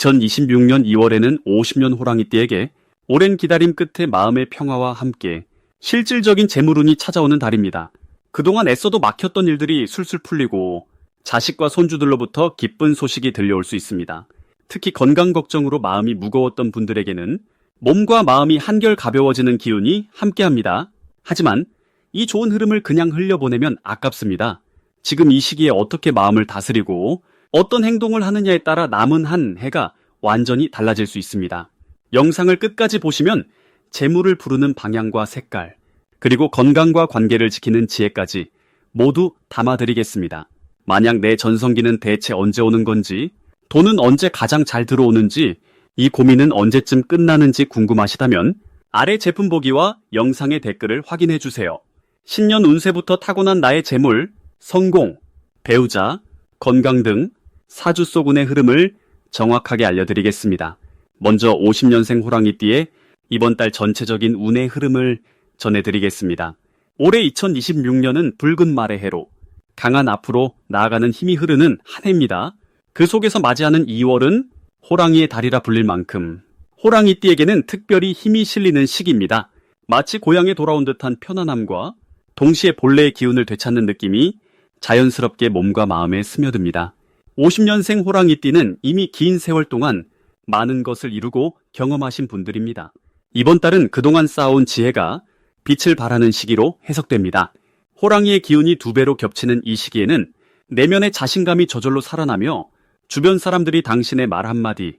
2026년 2월에는 50년 호랑이띠에게 오랜 기다림 끝에 마음의 평화와 함께 실질적인 재물운이 찾아오는 달입니다. 그동안 애써도 막혔던 일들이 술술 풀리고 자식과 손주들로부터 기쁜 소식이 들려올 수 있습니다. 특히 건강 걱정으로 마음이 무거웠던 분들에게는 몸과 마음이 한결 가벼워지는 기운이 함께합니다. 하지만 이 좋은 흐름을 그냥 흘려보내면 아깝습니다. 지금 이 시기에 어떻게 마음을 다스리고 어떤 행동을 하느냐에 따라 남은 한 해가 완전히 달라질 수 있습니다. 영상을 끝까지 보시면 재물을 부르는 방향과 색깔, 그리고 건강과 관계를 지키는 지혜까지 모두 담아드리겠습니다. 만약 내 전성기는 대체 언제 오는 건지, 돈은 언제 가장 잘 들어오는지, 이 고민은 언제쯤 끝나는지 궁금하시다면 아래 제품 보기와 영상의 댓글을 확인해 주세요. 신년 운세부터 타고난 나의 재물, 성공, 배우자, 건강 등 사주 속 운의 흐름을 정확하게 알려드리겠습니다. 먼저 50년생 호랑이띠의 이번 달 전체적인 운의 흐름을 전해드리겠습니다. 올해 2026년은 붉은 말의 해로 강한 앞으로 나아가는 힘이 흐르는 한 해입니다. 그 속에서 맞이하는 2월은 호랑이의 달이라 불릴 만큼 호랑이띠에게는 특별히 힘이 실리는 시기입니다. 마치 고향에 돌아온 듯한 편안함과 동시에 본래의 기운을 되찾는 느낌이 자연스럽게 몸과 마음에 스며듭니다. 50년생 호랑이띠는 이미 긴 세월 동안 많은 것을 이루고 경험하신 분들입니다. 이번 달은 그동안 쌓아온 지혜가 빛을 발하는 시기로 해석됩니다. 호랑이의 기운이 두 배로 겹치는 이 시기에는 내면의 자신감이 저절로 살아나며 주변 사람들이 당신의 말 한마디,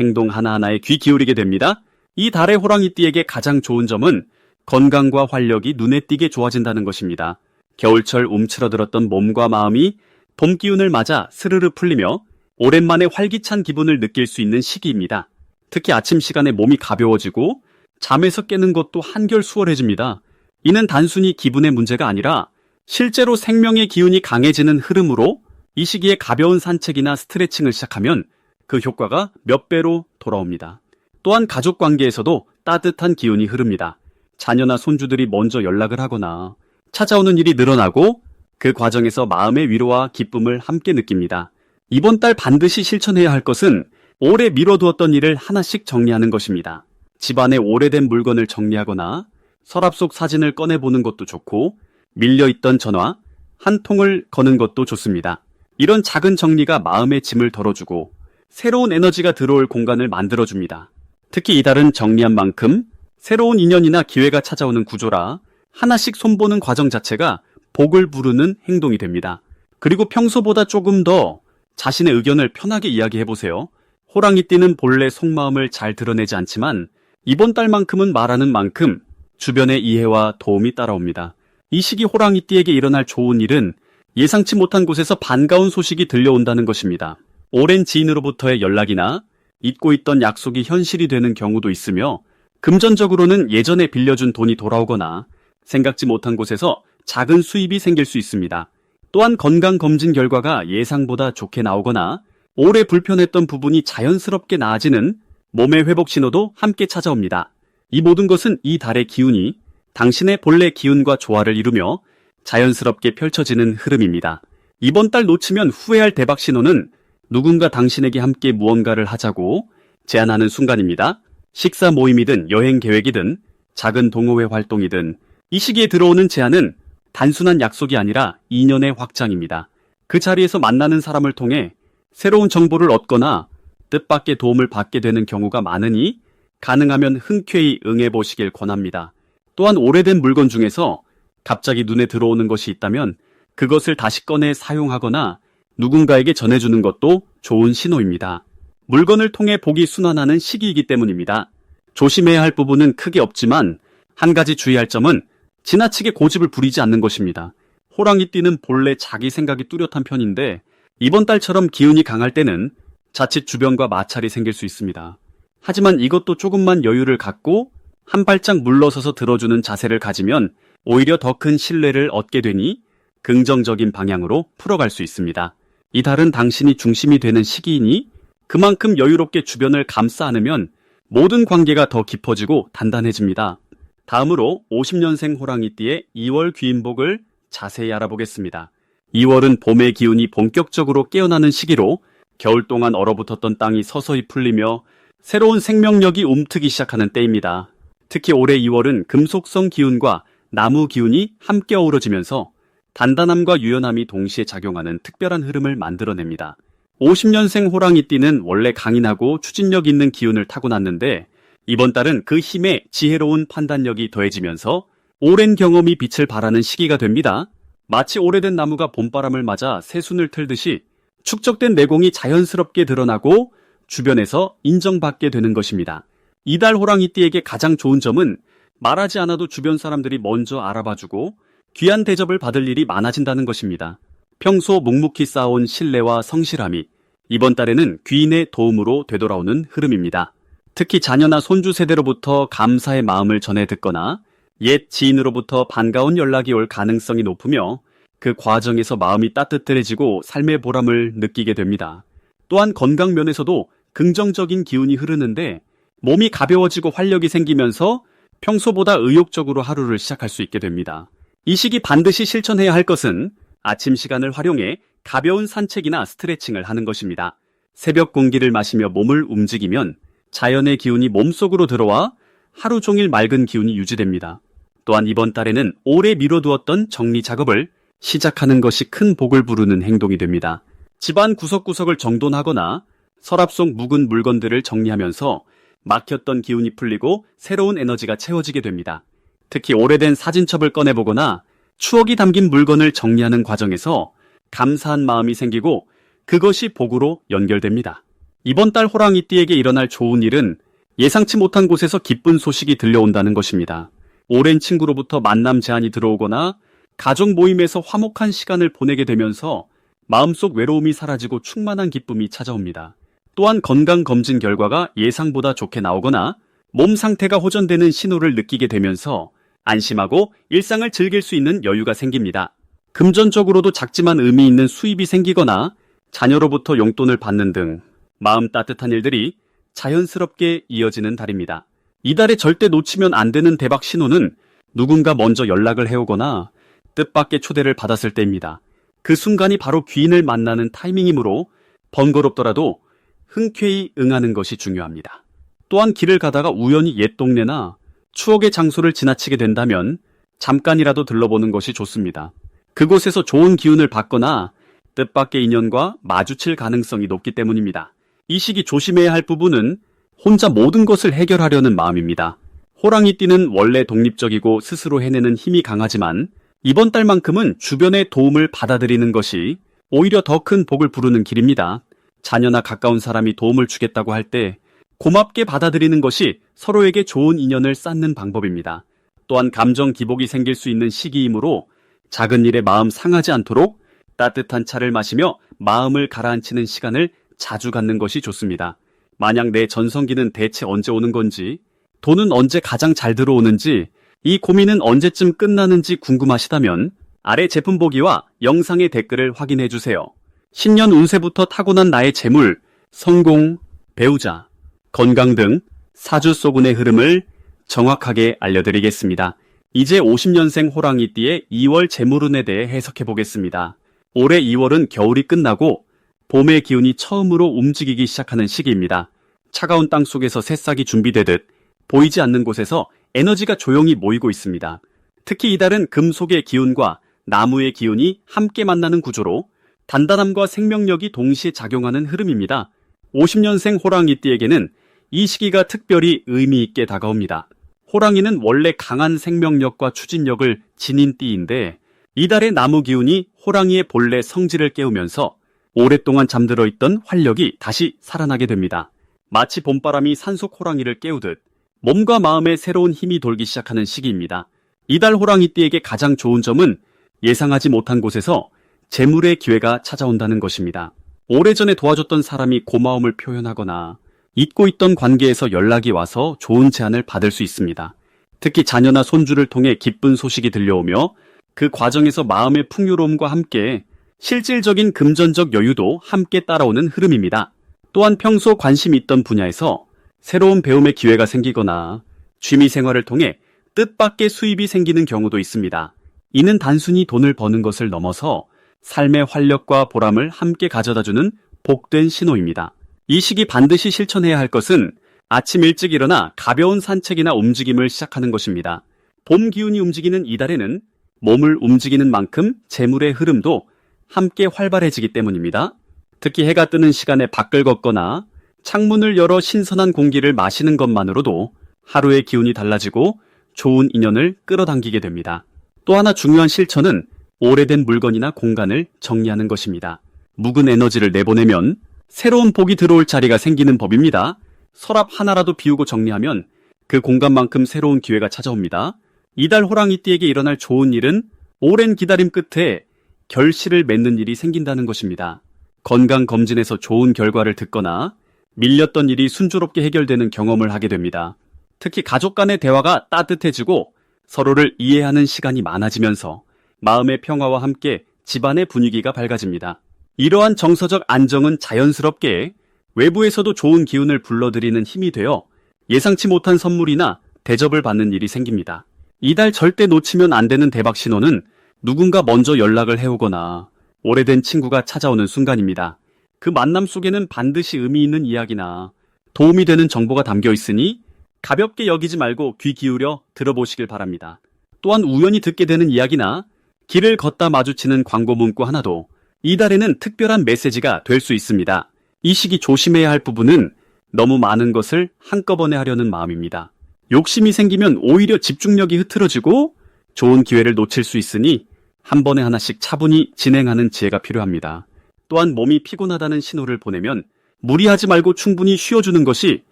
행동 하나하나에 귀 기울이게 됩니다. 이 달의 호랑이띠에게 가장 좋은 점은 건강과 활력이 눈에 띄게 좋아진다는 것입니다. 겨울철 움츠러들었던 몸과 마음이 봄 기운을 맞아 스르르 풀리며 오랜만에 활기찬 기분을 느낄 수 있는 시기입니다. 특히 아침 시간에 몸이 가벼워지고 잠에서 깨는 것도 한결 수월해집니다. 이는 단순히 기분의 문제가 아니라 실제로 생명의 기운이 강해지는 흐름으로 이 시기에 가벼운 산책이나 스트레칭을 시작하면 그 효과가 몇 배로 돌아옵니다. 또한 가족 관계에서도 따뜻한 기운이 흐릅니다. 자녀나 손주들이 먼저 연락을 하거나 찾아오는 일이 늘어나고 그 과정에서 마음의 위로와 기쁨을 함께 느낍니다. 이번 달 반드시 실천해야 할 것은 오래 미뤄두었던 일을 하나씩 정리하는 것입니다. 집안에 오래된 물건을 정리하거나 서랍 속 사진을 꺼내보는 것도 좋고 밀려있던 전화 한 통을 거는 것도 좋습니다. 이런 작은 정리가 마음의 짐을 덜어주고 새로운 에너지가 들어올 공간을 만들어줍니다. 특히 이달은 정리한 만큼 새로운 인연이나 기회가 찾아오는 구조라 하나씩 손보는 과정 자체가 복을 부르는 행동이 됩니다. 그리고 평소보다 조금 더 자신의 의견을 편하게 이야기해 보세요. 호랑이 띠는 본래 속마음을 잘 드러내지 않지만 이번 달만큼은 말하는 만큼 주변의 이해와 도움이 따라옵니다. 이 시기 호랑이 띠에게 일어날 좋은 일은 예상치 못한 곳에서 반가운 소식이 들려온다는 것입니다. 오랜 지인으로부터의 연락이나 잊고 있던 약속이 현실이 되는 경우도 있으며 금전적으로는 예전에 빌려준 돈이 돌아오거나 생각지 못한 곳에서 작은 수입이 생길 수 있습니다. 또한 건강검진 결과가 예상보다 좋게 나오거나 오래 불편했던 부분이 자연스럽게 나아지는 몸의 회복 신호도 함께 찾아옵니다. 이 모든 것은 이 달의 기운이 당신의 본래 기운과 조화를 이루며 자연스럽게 펼쳐지는 흐름입니다. 이번 달 놓치면 후회할 대박 신호는 누군가 당신에게 함께 무언가를 하자고 제안하는 순간입니다. 식사 모임이든 여행 계획이든 작은 동호회 활동이든 이 시기에 들어오는 제안은 단순한 약속이 아니라 인연의 확장입니다. 그 자리에서 만나는 사람을 통해 새로운 정보를 얻거나 뜻밖의 도움을 받게 되는 경우가 많으니 가능하면 흔쾌히 응해보시길 권합니다. 또한 오래된 물건 중에서 갑자기 눈에 들어오는 것이 있다면 그것을 다시 꺼내 사용하거나 누군가에게 전해주는 것도 좋은 신호입니다. 물건을 통해 복이 순환하는 시기이기 때문입니다. 조심해야 할 부분은 크게 없지만 한 가지 주의할 점은 지나치게 고집을 부리지 않는 것입니다. 호랑이띠는 본래 자기 생각이 뚜렷한 편인데 이번 달처럼 기운이 강할 때는 자칫 주변과 마찰이 생길 수 있습니다. 하지만 이것도 조금만 여유를 갖고 한 발짝 물러서서 들어주는 자세를 가지면 오히려 더 큰 신뢰를 얻게 되니 긍정적인 방향으로 풀어갈 수 있습니다. 이 달은 당신이 중심이 되는 시기이니 그만큼 여유롭게 주변을 감싸 안으면 모든 관계가 더 깊어지고 단단해집니다. 다음으로 50년생 호랑이띠의 2월 귀인복을 자세히 알아보겠습니다. 2월은 봄의 기운이 본격적으로 깨어나는 시기로 겨울 동안 얼어붙었던 땅이 서서히 풀리며 새로운 생명력이 움트기 시작하는 때입니다. 특히 올해 2월은 금속성 기운과 나무 기운이 함께 어우러지면서 단단함과 유연함이 동시에 작용하는 특별한 흐름을 만들어냅니다. 50년생 호랑이띠는 원래 강인하고 추진력 있는 기운을 타고났는데 이번 달은 그 힘에 지혜로운 판단력이 더해지면서 오랜 경험이 빛을 발하는 시기가 됩니다. 마치 오래된 나무가 봄바람을 맞아 새순을 틀듯이 축적된 내공이 자연스럽게 드러나고 주변에서 인정받게 되는 것입니다. 이달 호랑이띠에게 가장 좋은 점은 말하지 않아도 주변 사람들이 먼저 알아봐주고 귀한 대접을 받을 일이 많아진다는 것입니다. 평소 묵묵히 쌓아온 신뢰와 성실함이 이번 달에는 귀인의 도움으로 되돌아오는 흐름입니다. 특히 자녀나 손주 세대로부터 감사의 마음을 전해 듣거나 옛 지인으로부터 반가운 연락이 올 가능성이 높으며 그 과정에서 마음이 따뜻해지고 삶의 보람을 느끼게 됩니다. 또한 건강 면에서도 긍정적인 기운이 흐르는데 몸이 가벼워지고 활력이 생기면서 평소보다 의욕적으로 하루를 시작할 수 있게 됩니다. 이 시기 반드시 실천해야 할 것은 아침 시간을 활용해 가벼운 산책이나 스트레칭을 하는 것입니다. 새벽 공기를 마시며 몸을 움직이면 자연의 기운이 몸속으로 들어와 하루 종일 맑은 기운이 유지됩니다. 또한 이번 달에는 오래 미뤄두었던 정리 작업을 시작하는 것이 큰 복을 부르는 행동이 됩니다. 집안 구석구석을 정돈하거나 서랍 속 묵은 물건들을 정리하면서 막혔던 기운이 풀리고 새로운 에너지가 채워지게 됩니다. 특히 오래된 사진첩을 꺼내보거나 추억이 담긴 물건을 정리하는 과정에서 감사한 마음이 생기고 그것이 복으로 연결됩니다. 이번 달 호랑이띠에게 일어날 좋은 일은 예상치 못한 곳에서 기쁜 소식이 들려온다는 것입니다. 오랜 친구로부터 만남 제안이 들어오거나 가족 모임에서 화목한 시간을 보내게 되면서 마음속 외로움이 사라지고 충만한 기쁨이 찾아옵니다. 또한 건강검진 결과가 예상보다 좋게 나오거나 몸 상태가 호전되는 신호를 느끼게 되면서 안심하고 일상을 즐길 수 있는 여유가 생깁니다. 금전적으로도 작지만 의미 있는 수입이 생기거나 자녀로부터 용돈을 받는 등 마음 따뜻한 일들이 자연스럽게 이어지는 달입니다. 이달에 절대 놓치면 안 되는 대박 신호는 누군가 먼저 연락을 해오거나 뜻밖의 초대를 받았을 때입니다. 그 순간이 바로 귀인을 만나는 타이밍이므로 번거롭더라도 흔쾌히 응하는 것이 중요합니다. 또한 길을 가다가 우연히 옛 동네나 추억의 장소를 지나치게 된다면 잠깐이라도 들러보는 것이 좋습니다. 그곳에서 좋은 기운을 받거나 뜻밖의 인연과 마주칠 가능성이 높기 때문입니다. 이 시기 조심해야 할 부분은 혼자 모든 것을 해결하려는 마음입니다. 호랑이띠는 원래 독립적이고 스스로 해내는 힘이 강하지만 이번 달만큼은 주변의 도움을 받아들이는 것이 오히려 더 큰 복을 부르는 길입니다. 자녀나 가까운 사람이 도움을 주겠다고 할 때 고맙게 받아들이는 것이 서로에게 좋은 인연을 쌓는 방법입니다. 또한 감정 기복이 생길 수 있는 시기이므로 작은 일에 마음 상하지 않도록 따뜻한 차를 마시며 마음을 가라앉히는 시간을 자주 갖는 것이 좋습니다. 만약 내 전성기는 대체 언제 오는 건지, 돈은 언제 가장 잘 들어오는지, 이 고민은 언제쯤 끝나는지 궁금하시다면 아래 제품 보기와 영상의 댓글을 확인해 주세요. 신년 운세부터 타고난 나의 재물, 성공, 배우자, 건강 등 사주 소군의 흐름을 정확하게 알려드리겠습니다. 이제 50년생 호랑이띠의 2월 재물운에 대해 해석해 보겠습니다. 올해 2월은 겨울이 끝나고 봄의 기운이 처음으로 움직이기 시작하는 시기입니다. 차가운 땅 속에서 새싹이 준비되듯 보이지 않는 곳에서 에너지가 조용히 모이고 있습니다. 특히 이달은 금속의 기운과 나무의 기운이 함께 만나는 구조로 단단함과 생명력이 동시에 작용하는 흐름입니다. 50년생 호랑이띠에게는 이 시기가 특별히 의미 있게 다가옵니다. 호랑이는 원래 강한 생명력과 추진력을 지닌 띠인데 이달의 나무 기운이 호랑이의 본래 성질을 깨우면서 오랫동안 잠들어 있던 활력이 다시 살아나게 됩니다. 마치 봄바람이 산속 호랑이를 깨우듯 몸과 마음에 새로운 힘이 돌기 시작하는 시기입니다. 이달 호랑이띠에게 가장 좋은 점은 예상하지 못한 곳에서 재물의 기회가 찾아온다는 것입니다. 오래전에 도와줬던 사람이 고마움을 표현하거나 잊고 있던 관계에서 연락이 와서 좋은 제안을 받을 수 있습니다. 특히 자녀나 손주를 통해 기쁜 소식이 들려오며 그 과정에서 마음의 풍요로움과 함께 실질적인 금전적 여유도 함께 따라오는 흐름입니다. 또한 평소 관심 있던 분야에서 새로운 배움의 기회가 생기거나 취미 생활을 통해 뜻밖의 수입이 생기는 경우도 있습니다. 이는 단순히 돈을 버는 것을 넘어서 삶의 활력과 보람을 함께 가져다주는 복된 신호입니다. 이 시기 반드시 실천해야 할 것은 아침 일찍 일어나 가벼운 산책이나 움직임을 시작하는 것입니다. 봄 기운이 움직이는 이달에는 몸을 움직이는 만큼 재물의 흐름도 함께 활발해지기 때문입니다. 특히 해가 뜨는 시간에 밖을 걷거나 창문을 열어 신선한 공기를 마시는 것만으로도 하루의 기운이 달라지고 좋은 인연을 끌어당기게 됩니다. 또 하나 중요한 실천은 오래된 물건이나 공간을 정리하는 것입니다. 묵은 에너지를 내보내면 새로운 복이 들어올 자리가 생기는 법입니다. 서랍 하나라도 비우고 정리하면 그 공간만큼 새로운 기회가 찾아옵니다. 이달 호랑이띠에게 일어날 좋은 일은 오랜 기다림 끝에 결실을 맺는 일이 생긴다는 것입니다. 건강검진에서 좋은 결과를 듣거나 밀렸던 일이 순조롭게 해결되는 경험을 하게 됩니다. 특히 가족 간의 대화가 따뜻해지고 서로를 이해하는 시간이 많아지면서 마음의 평화와 함께 집안의 분위기가 밝아집니다. 이러한 정서적 안정은 자연스럽게 외부에서도 좋은 기운을 불러들이는 힘이 되어 예상치 못한 선물이나 대접을 받는 일이 생깁니다. 이달 절대 놓치면 안 되는 대박 신호는 누군가 먼저 연락을 해오거나 오래된 친구가 찾아오는 순간입니다. 그 만남 속에는 반드시 의미 있는 이야기나 도움이 되는 정보가 담겨 있으니 가볍게 여기지 말고 귀 기울여 들어보시길 바랍니다. 또한 우연히 듣게 되는 이야기나 길을 걷다 마주치는 광고 문구 하나도 이달에는 특별한 메시지가 될 수 있습니다. 이 시기 조심해야 할 부분은 너무 많은 것을 한꺼번에 하려는 마음입니다. 욕심이 생기면 오히려 집중력이 흐트러지고 좋은 기회를 놓칠 수 있으니 한 번에 하나씩 차분히 진행하는 지혜가 필요합니다. 또한 몸이 피곤하다는 신호를 보내면 무리하지 말고 충분히 쉬어주는 것이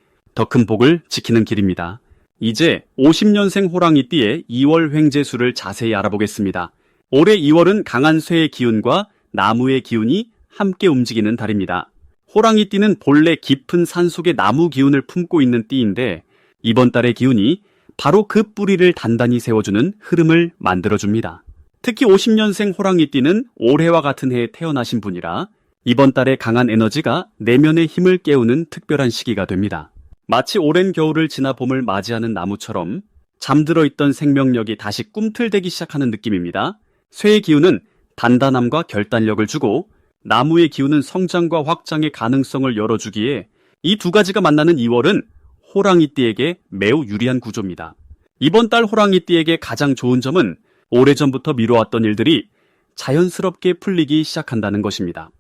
더 큰 복을 지키는 길입니다. 이제 50년생 호랑이띠의 2월 횡재수를 자세히 알아보겠습니다. 올해 2월은 강한 쇠의 기운과 나무의 기운이 함께 움직이는 달입니다. 호랑이띠는 본래 깊은 산속의 나무 기운을 품고 있는 띠인데 이번 달의 기운이 바로 그 뿌리를 단단히 세워주는 흐름을 만들어줍니다. 특히 50년생 호랑이띠는 올해와 같은 해에 태어나신 분이라 이번 달의 강한 에너지가 내면의 힘을 깨우는 특별한 시기가 됩니다. 마치 오랜 겨울을 지나 봄을 맞이하는 나무처럼 잠들어 있던 생명력이 다시 꿈틀대기 시작하는 느낌입니다. 쇠의 기운은 단단함과 결단력을 주고 나무의 기운은 성장과 확장의 가능성을 열어주기에 이 두 가지가 만나는 2월은 호랑이띠에게 매우 유리한 구조입니다. 이번 달 호랑이띠에게 가장 좋은 점은 오래전부터 미뤄왔던 일들이 자연스럽게 풀리기 시작한다는 것입니다.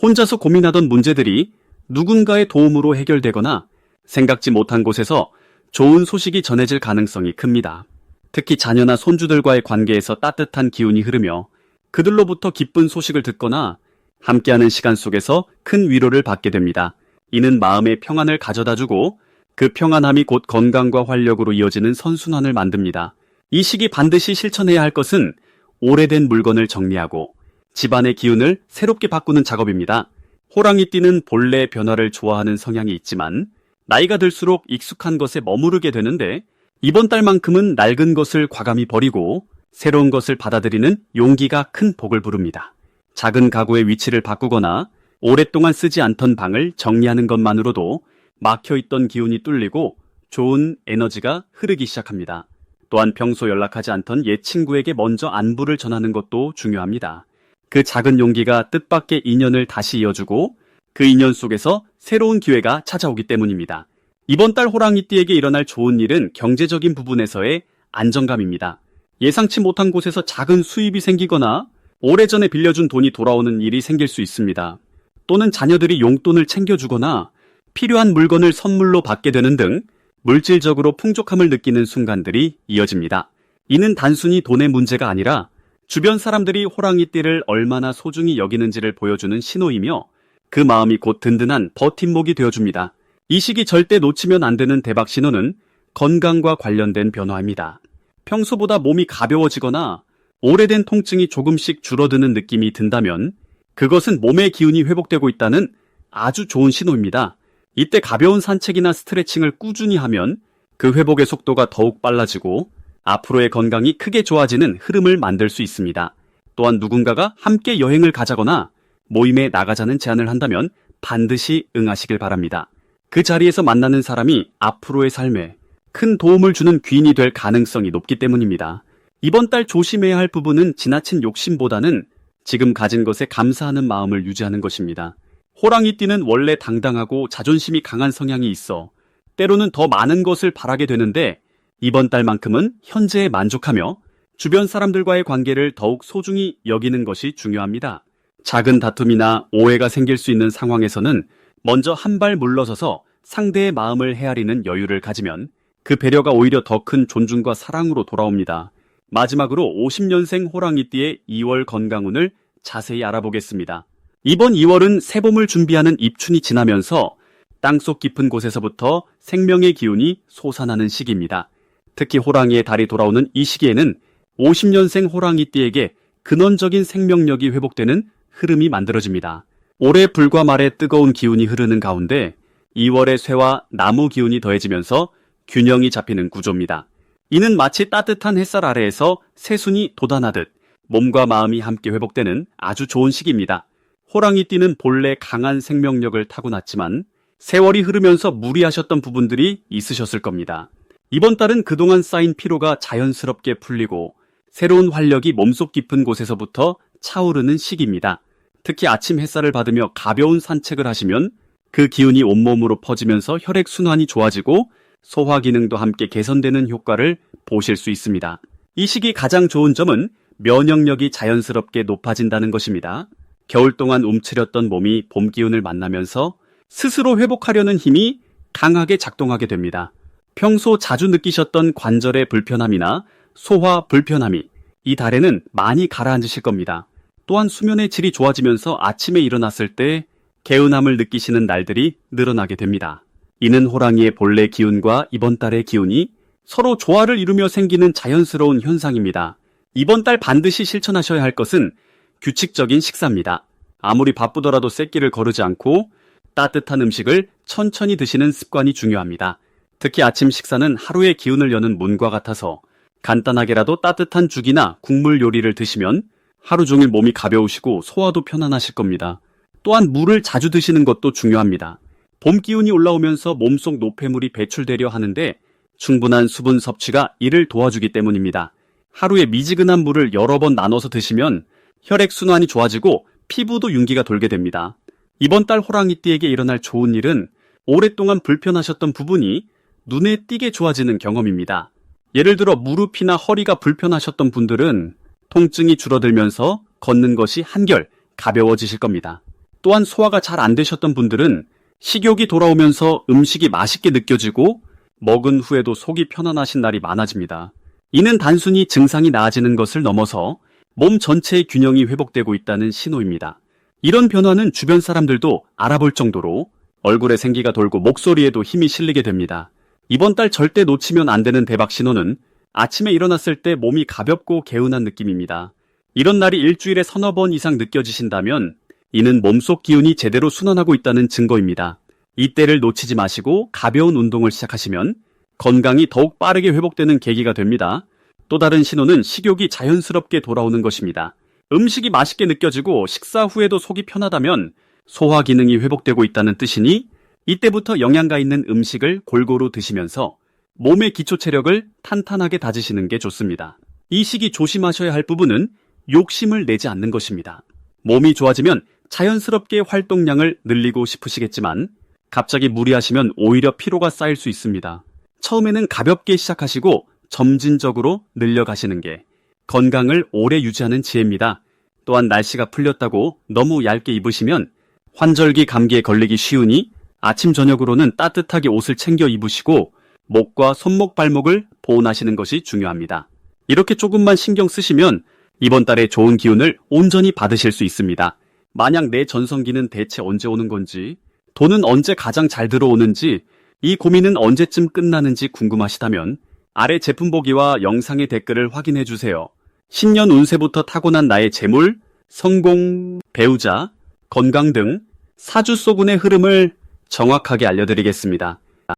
혼자서 고민하던 문제들이 누군가의 도움으로 해결되거나 생각지 못한 곳에서 좋은 소식이 전해질 가능성이 큽니다. 특히 자녀나 손주들과의 관계에서 따뜻한 기운이 흐르며 그들로부터 기쁜 소식을 듣거나 함께하는 시간 속에서 큰 위로를 받게 됩니다. 이는 마음의 평안을 가져다 주고 그 평안함이 곧 건강과 활력으로 이어지는 선순환을 만듭니다. 이 시기 반드시 실천해야 할 것은 오래된 물건을 정리하고 집안의 기운을 새롭게 바꾸는 작업입니다. 호랑이띠는 본래 변화를 좋아하는 성향이 있지만 나이가 들수록 익숙한 것에 머무르게 되는데 이번 달만큼은 낡은 것을 과감히 버리고 새로운 것을 받아들이는 용기가 큰 복을 부릅니다. 작은 가구의 위치를 바꾸거나 오랫동안 쓰지 않던 방을 정리하는 것만으로도 막혀있던 기운이 뚫리고 좋은 에너지가 흐르기 시작합니다. 또한 평소 연락하지 않던 옛 친구에게 먼저 안부를 전하는 것도 중요합니다. 그 작은 용기가 뜻밖의 인연을 다시 이어주고 그 인연 속에서 새로운 기회가 찾아오기 때문입니다. 이번 달 호랑이띠에게 일어날 좋은 일은 경제적인 부분에서의 안정감입니다. 예상치 못한 곳에서 작은 수입이 생기거나 오래전에 빌려준 돈이 돌아오는 일이 생길 수 있습니다. 또는 자녀들이 용돈을 챙겨주거나 필요한 물건을 선물로 받게 되는 등 물질적으로 풍족함을 느끼는 순간들이 이어집니다. 이는 단순히 돈의 문제가 아니라 주변 사람들이 호랑이띠를 얼마나 소중히 여기는지를 보여주는 신호이며 그 마음이 곧 든든한 버팀목이 되어줍니다. 이 시기 절대 놓치면 안 되는 대박 신호는 건강과 관련된 변화입니다. 평소보다 몸이 가벼워지거나 오래된 통증이 조금씩 줄어드는 느낌이 든다면 그것은 몸의 기운이 회복되고 있다는 아주 좋은 신호입니다. 이때 가벼운 산책이나 스트레칭을 꾸준히 하면 그 회복의 속도가 더욱 빨라지고 앞으로의 건강이 크게 좋아지는 흐름을 만들 수 있습니다. 또한 누군가가 함께 여행을 가자거나 모임에 나가자는 제안을 한다면 반드시 응하시길 바랍니다. 그 자리에서 만나는 사람이 앞으로의 삶에 큰 도움을 주는 귀인이 될 가능성이 높기 때문입니다. 이번 달 조심해야 할 부분은 지나친 욕심보다는 지금 가진 것에 감사하는 마음을 유지하는 것입니다. 호랑이띠는 원래 당당하고 자존심이 강한 성향이 있어 때로는 더 많은 것을 바라게 되는데 이번 달만큼은 현재에 만족하며 주변 사람들과의 관계를 더욱 소중히 여기는 것이 중요합니다. 작은 다툼이나 오해가 생길 수 있는 상황에서는 먼저 한 발 물러서서 상대의 마음을 헤아리는 여유를 가지면 그 배려가 오히려 더 큰 존중과 사랑으로 돌아옵니다. 마지막으로 50년생 호랑이띠의 2월 건강운을 자세히 알아보겠습니다. 이번 2월은 새봄을 준비하는 입춘이 지나면서 땅속 깊은 곳에서부터 생명의 기운이 솟아나는 시기입니다. 특히 호랑이의 달이 돌아오는 이 시기에는 50년생 호랑이띠에게 근원적인 생명력이 회복되는 흐름이 만들어집니다. 올해 불과 말에 뜨거운 기운이 흐르는 가운데 2월의 쇠와 나무 기운이 더해지면서 균형이 잡히는 구조입니다. 이는 마치 따뜻한 햇살 아래에서 새순이 돋아나듯 몸과 마음이 함께 회복되는 아주 좋은 시기입니다. 호랑이띠는 본래 강한 생명력을 타고났지만 세월이 흐르면서 무리하셨던 부분들이 있으셨을 겁니다. 이번 달은 그동안 쌓인 피로가 자연스럽게 풀리고 새로운 활력이 몸속 깊은 곳에서부터 차오르는 시기입니다. 특히 아침 햇살을 받으며 가벼운 산책을 하시면 그 기운이 온몸으로 퍼지면서 혈액순환이 좋아지고 소화 기능도 함께 개선되는 효과를 보실 수 있습니다. 이 시기 가장 좋은 점은 면역력이 자연스럽게 높아진다는 것입니다. 겨울 동안 움츠렸던 몸이 봄 기운을 만나면서 스스로 회복하려는 힘이 강하게 작동하게 됩니다. 평소 자주 느끼셨던 관절의 불편함이나 소화 불편함이 이 달에는 많이 가라앉으실 겁니다. 또한 수면의 질이 좋아지면서 아침에 일어났을 때 개운함을 느끼시는 날들이 늘어나게 됩니다. 이는 호랑이의 본래 기운과 이번 달의 기운이 서로 조화를 이루며 생기는 자연스러운 현상입니다. 이번 달 반드시 실천하셔야 할 것은 규칙적인 식사입니다. 아무리 바쁘더라도 쐐기를 거르지 않고 따뜻한 음식을 천천히 드시는 습관이 중요합니다. 특히 아침 식사는 하루의 기운을 여는 문과 같아서 간단하게라도 따뜻한 죽이나 국물 요리를 드시면 하루 종일 몸이 가벼우시고 소화도 편안하실 겁니다. 또한 물을 자주 드시는 것도 중요합니다. 봄 기운이 올라오면서 몸속 노폐물이 배출되려 하는데 충분한 수분 섭취가 이를 도와주기 때문입니다. 하루에 미지근한 물을 여러 번 나눠서 드시면 혈액순환이 좋아지고 피부도 윤기가 돌게 됩니다. 이번 달 호랑이띠에게 일어날 좋은 일은 오랫동안 불편하셨던 부분이 눈에 띄게 좋아지는 경험입니다. 예를 들어 무릎이나 허리가 불편하셨던 분들은 통증이 줄어들면서 걷는 것이 한결 가벼워지실 겁니다. 또한 소화가 잘 안 되셨던 분들은 식욕이 돌아오면서 음식이 맛있게 느껴지고 먹은 후에도 속이 편안하신 날이 많아집니다. 이는 단순히 증상이 나아지는 것을 넘어서 몸 전체의 균형이 회복되고 있다는 신호입니다. 이런 변화는 주변 사람들도 알아볼 정도로 얼굴에 생기가 돌고 목소리에도 힘이 실리게 됩니다. 이번 달 절대 놓치면 안 되는 대박 신호는 아침에 일어났을 때 몸이 가볍고 개운한 느낌입니다. 이런 날이 일주일에 서너 번 이상 느껴지신다면 이는 몸속 기운이 제대로 순환하고 있다는 증거입니다. 이때를 놓치지 마시고 가벼운 운동을 시작하시면 건강이 더욱 빠르게 회복되는 계기가 됩니다. 또 다른 신호는 식욕이 자연스럽게 돌아오는 것입니다. 음식이 맛있게 느껴지고 식사 후에도 속이 편하다면 소화 기능이 회복되고 있다는 뜻이니 이때부터 영양가 있는 음식을 골고루 드시면서 몸의 기초 체력을 탄탄하게 다지시는 게 좋습니다. 이 시기 조심하셔야 할 부분은 욕심을 내지 않는 것입니다. 몸이 좋아지면 자연스럽게 활동량을 늘리고 싶으시겠지만 갑자기 무리하시면 오히려 피로가 쌓일 수 있습니다. 처음에는 가볍게 시작하시고 점진적으로 늘려가시는 게 건강을 오래 유지하는 지혜입니다. 또한 날씨가 풀렸다고 너무 얇게 입으시면 환절기 감기에 걸리기 쉬우니 아침 저녁으로는 따뜻하게 옷을 챙겨 입으시고 목과 손목 발목을 보온하시는 것이 중요합니다. 이렇게 조금만 신경 쓰시면 이번 달에 좋은 기운을 온전히 받으실 수 있습니다. 만약 내 전성기는 대체 언제 오는 건지, 돈은 언제 가장 잘 들어오는지, 이 고민은 언제쯤 끝나는지 궁금하시다면 아래 제품 보기와 영상의 댓글을 확인해 주세요. 신년 운세부터 타고난 나의 재물, 성공, 배우자, 건강 등 사주 소군의 흐름을 정확하게 알려드리겠습니다.